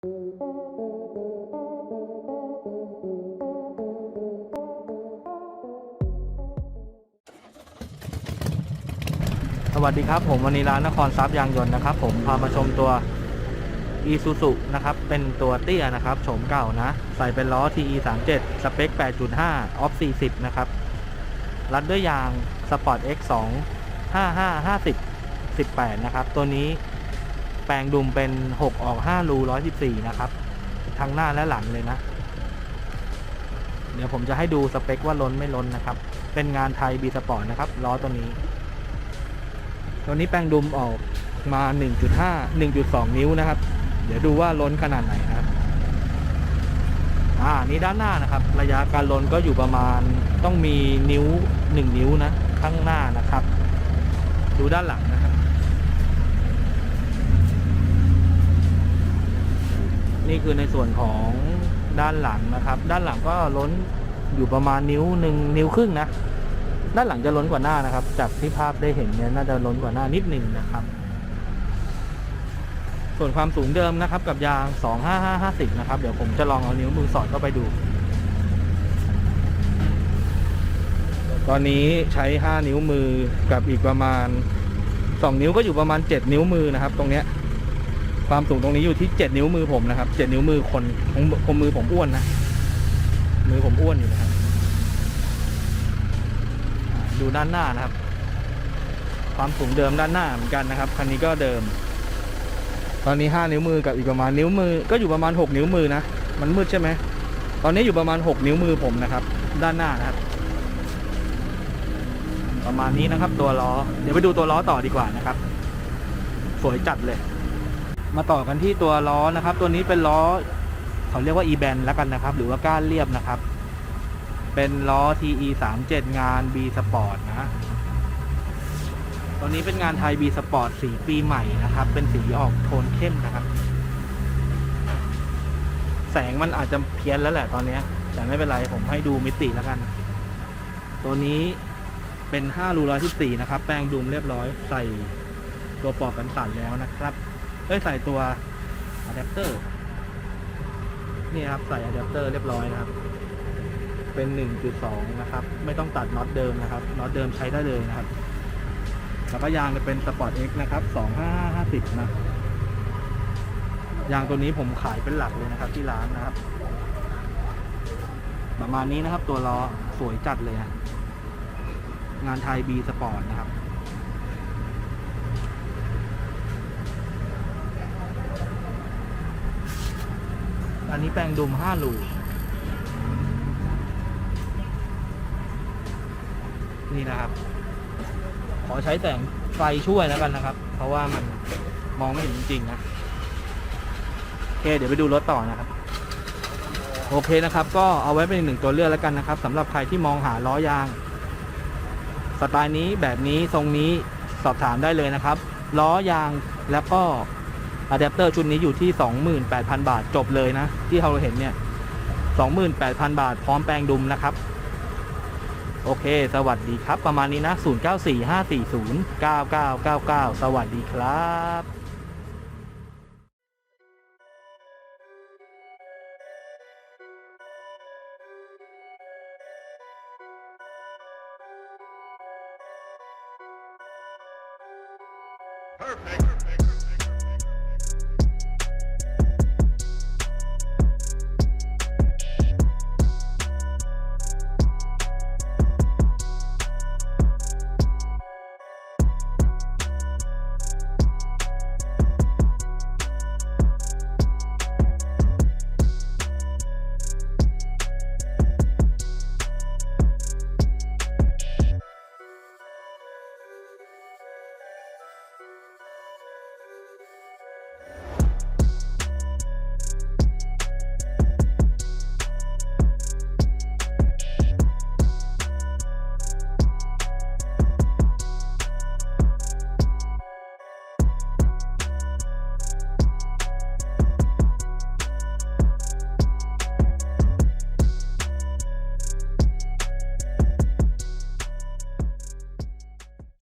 สวัสดีครับผมวันนี้ร้านนครทรัพย์ยางยนต์นะครับ ผมพามาชมตัว e s u s u นะครับ เป็นตัวเตี้ยนะครับโฉมเก่านะ ใส่เป็นล้อ TE 3 7สเปค 8.5 ออฟ 40 นะครับ รัดด้วยยาง Sport X 2 55 50 18 นะครับ ตัวนี้ แปลงดุมเป็น 6 ออก 5 รู 114 นะครับทั้งหน้าและหลังเลยนะ เดี๋ยวผมจะให้ดูสเปคว่าล้นไม่ล้นนะครับ เป็นงานไทย B Sport นะครับล้อตัวนี้ ตัวนี้แปลงดุมออกมา 1.5 1.2 นิ้วนะครับ เดี๋ยวดูว่าล้นขนาดไหนนะครับอ่านี่ด้านหน้านะครับ ระยะการล้นก็อยู่ประมาณต้องมีนิ้ว 1 นิ้วนะ ข้างหน้านะครับ ดูด้านหลังนะครับ นี่คือในส่วนของด้านหลังนะครับ ด้านหลังก็ล้นอยู่ประมาณนิ้วหนึ่งนิ้วครึ่งนะ ด้านหลังจะล้นกว่าหน้านะครับ จากที่ภาพได้เห็นเนี่ยน่าจะล้นกว่าหน้านิดหนึ่งนะครับ ส่วนความสูงเดิมนะครับ กับยาง 25550 นะครับ เดี๋ยวผมจะลองเอานิ้วมือสอดเข้าไปดู ตอนนี้ใช้ 5 นิ้วมือกับอีกประมาณ 2 นิ้วก็อยู่ประมาณ 7 นิ้วมือนะครับ ตรงเนี้ย ความสูงตรงนี้อยู่ที่7นิ้วมือผมนะครับ7นิ้วมือคนของมือผมอ้วนนะ มือผมอ้วนอยู่นะครับ ดูด้านหน้านะครับ ความสูงเดิมด้านหน้าเหมือนกันนะครับ คันนี้ก็เดิม ตอนนี้5นิ้วมือกับอีกประมาณนิ้วมือ ก็อยู่ประมาณ6นิ้วมือนะ มันมืดใช่ไหม ตอนนี้อยู่ประมาณ6นิ้วมือผมนะครับ ด้านหน้านะครับ ประมาณนี้นะครับ ตัวล้อ เดี๋ยวไปดูตัวล้อต่อดีกว่านะครับ สวยจัดเลย มาต่อกันที่ตัวล้อนะครับ ตัวนี้เป็นล้อเขาเรียกว่า e-band แล้วกันนะครับ หรือว่าก้านเรียบนะครับ เป็นล้อ TE 3 7งาน B Sport นะตัวนี้เป็นงานไทย B Sport สีปีใหม่นะครับ เป็นสีออกโทนเข้มนะครับ แสงมันอาจจะเพี้ยนแล้วแหละตอนนี้แต่ไม่เป็นไรผมให้ดูมิติแล้วกัน ตัวนี้เป็น5รู114นะครับ แปลงดุมเรียบร้อยใส่ตัวปอกกันสั่นแล้วนะครับ เอ้ยใส่ตัวอะแดปเตอร์นี่ครับใส่อะแดปเตอร์เรียบร้อยนะครับ เป็น 1.2 นะครับ ไม่ต้องตัดน็อตเดิมนะครับน็อตเดิมใช้ได้เลยนะครับแล้วก็ยางจะเป็น Sport X นะครับ 2550 นะ ยางตัวนี้ผมขายเป็นหลักเลยนะครับ ที่ร้านนะครับ ประมาณนี้นะครับ ตัวล้อสวยจัดเลยนะงานไทย B Sport นะครับ นนี้แปลงดุม5ลูนี่นะครับ ขอใช้แสงไฟช่วยแล้วกันนะครับ เพราะว่ามันมองไม่เห็นจริงๆนะโอเคเดี๋ยวไปดูรถต่อนะครับ โอเคนะครับ ก็เอาไว้เป็นหนึ่งตัวเลือกแล้วกันนะครับสำหรับใครที่มองหาล้อยาง สไตล์นี้แบบนี้ทรงนี้สอบถามได้เลยนะครับ ล้อยางแล้วก็ อะแดปเตอร์ชุดนี้อยู่ที่ 28,000 บาทจบเลยนะ ที่เราเห็นเนี่ย 28,000 บาทพร้อมแปลงดุมนะครับ โอเค สวัสดีครับ ประมาณนี้นะ 0945409999 สวัสดีครับ Perfect.